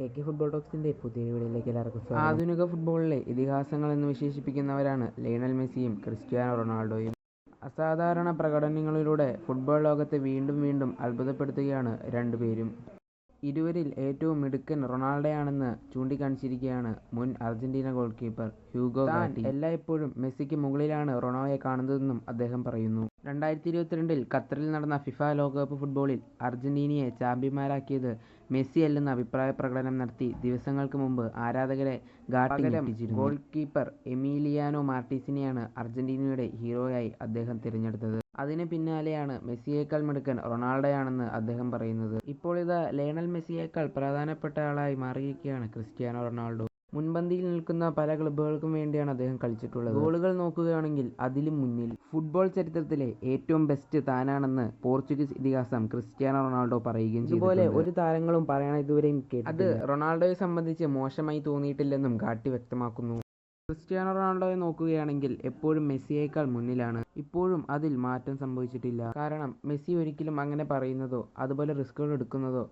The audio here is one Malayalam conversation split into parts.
എ കെ ഫുട്ബോൾ ടോക്സിന്റെ പുതിയ വീഡിയോയിലേക്ക് എല്ലാവർക്കും സ്വാഗതം. ആധുനിക ഫുട്ബോളിലെ ഇതിഹാസങ്ങൾ എന്ന് വിശേഷിപ്പിക്കുന്നവരാണ് ലയണൽ മെസ്സിയും ക്രിസ്ത്യാനോ റൊണാൾഡോയും. അസാധാരണ പ്രകടനങ്ങളിലൂടെ ഫുട്ബോൾ ലോകത്തെ വീണ്ടും വീണ്ടും അത്ഭുതപ്പെടുത്തുകയാണ് രണ്ടുപേരും. ഇരുവരിൽ ഏറ്റവും മിടുക്കൻ റൊണാൾഡോയാണെന്ന് ചൂണ്ടിക്കാണിച്ചിരിക്കുകയാണ് മുൻ Argentina goal keeper Hugo Gatti. എല്ലായ്പ്പോഴും മെസ്സിക്ക് മുകളിലാണ് റൊണാൾഡോയെ കാണുന്നതെന്നും അദ്ദേഹം പറയുന്നു. രണ്ടായിരത്തി ഇരുപത്തിരണ്ടിൽ ഖത്തറിൽ നടന്ന ഫിഫ ലോകകപ്പ് ഫുട്ബോളിൽ അർജന്റീനയെ ചാമ്പ്യന്മാരാക്കിയത് മെസ്സി അല്ലെന്ന് അഭിപ്രായ പ്രകടനം നടത്തി ദിവസങ്ങൾക്ക് മുമ്പ് ആരാധകരെ ഗോൾ കീപ്പർ എമീലിയാനോ മാർട്ടീസിനെയാണ് അർജന്റീനയുടെ ഹീറോയായി അദ്ദേഹം തിരഞ്ഞെടുത്തത്. അതിന് പിന്നാലെയാണ് മെസ്സിയേക്കാൾ മിടുക്കൻ റൊണാൾഡോയാണെന്ന് അദ്ദേഹം പറയുന്നത്. ഇപ്പോൾ ഇതാ ലയണൽ മെസ്സിയേക്കാൾ പ്രധാനപ്പെട്ട ആളായി മാറിയിരിക്കുകയാണ് ക്രിസ്ത്യാനോ റൊണാൾഡോ. മുൻപന്തിയിൽ നിൽക്കുന്ന പല ക്ലബ്ബുകൾക്കും വേണ്ടിയാണ് അദ്ദേഹം കളിച്ചിട്ടുള്ളത്. ഗോളുകൾ നോക്കുകയാണെങ്കിൽ അതിലും മുന്നിൽ. ഫുട്ബോൾ ചരിത്രത്തിലെ ഏറ്റവും ബെസ്റ്റ് താനാണെന്ന് പോർച്ചുഗീസ് ഇതിഹാസം ക്രിസ്ത്യാനോ റൊണാൾഡോ പറയുകയും ചെയ്തു ഇതുപോലെ ഒരു താരങ്ങളും പറയണ ഇതുവരെയും അത് റൊണാൾഡോയെ സംബന്ധിച്ച് മോശമായി തോന്നിയിട്ടില്ലെന്നും കാട്ടി വ്യക്തമാക്കുന്നു. ക്രിസ്ത്യാനോ റൊണാൾഡോയെ നോക്കുകയാണെങ്കിൽ എപ്പോഴും മെസ്സിയേക്കാൾ മുന്നിലാണ്. ഇപ്പോഴും അതിൽ മാറ്റം സംഭവിച്ചിട്ടില്ല. കാരണം മെസ്സി ഒരിക്കലും അങ്ങനെ പറയുന്നതോ അതുപോലെ റിസ്കുകൾ എടുക്കുന്നതോ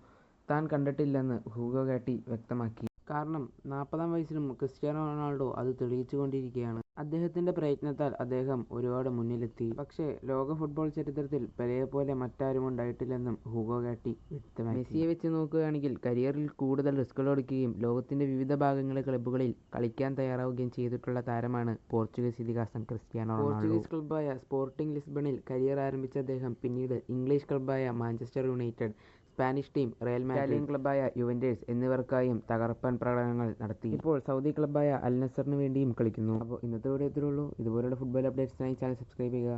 താൻ കണ്ടിട്ടില്ലെന്ന് ഹൂഗോ കാട്ടി വ്യക്തമാക്കി. കാരണം നാൽപ്പതാം വയസ്സിലും ക്രിസ്ത്യാനോ റൊണാൾഡോ അത് തെളിയിച്ചുകൊണ്ടിരിക്കുകയാണ്. അദ്ദേഹത്തിന്റെ പ്രയത്നത്താൽ അദ്ദേഹം ഒരുപാട് മുന്നിലെത്തി. പക്ഷേ ലോക ഫുട്ബോൾ ചരിത്രത്തിൽ പെലയെ പോലെ മറ്റാരും ഉണ്ടായിട്ടില്ലെന്നും ഹൂഗോ കാട്ടി വ്യക്തമായി മെസ്സിയെ വെച്ച് നോക്കുകയാണെങ്കിൽ കരിയറിൽ കൂടുതൽ റിസ്കുകൾ എടുക്കുകയും ലോകത്തിന്റെ വിവിധ ഭാഗങ്ങളിലെ ക്ലബ്ബുകളിൽ കളിക്കാൻ തയ്യാറാവുകയും ചെയ്തിട്ടുള്ള താരമാണ് പോർച്ചുഗീസ് ഇതിഹാസം ക്രിസ്ത്യാനോ പോർച്ചുഗീസ് ക്ലബ്ബായ സ്പോർട്ടിംഗ് ലിസ്ബണിൽ കരിയർ ആരംഭിച്ച അദ്ദേഹം പിന്നീട് ഇംഗ്ലീഷ് ക്ലബ്ബായ Manchester United Spanish team Real Madrid ക്ലബ്ബായ യുവന്റേഴ്സ് എന്നിവർക്കായും തകർപ്പൻ പ്രകടനങ്ങൾ നടത്തി. ഇപ്പോൾ സൗദി ക്ലബ്ബായ അൽ നസറിന് വേണ്ടിയും കളിക്കുന്നു. അപ്പോൾ ഇന്നത്തെ വീഡിയോ ഇത്രയേ ഇതുപോലുള്ള ഫുട്ബോൾ അപ്ഡേറ്റ്സിനായി ചാനൽ സബ്സ്ക്രൈബ് ചെയ്യുക.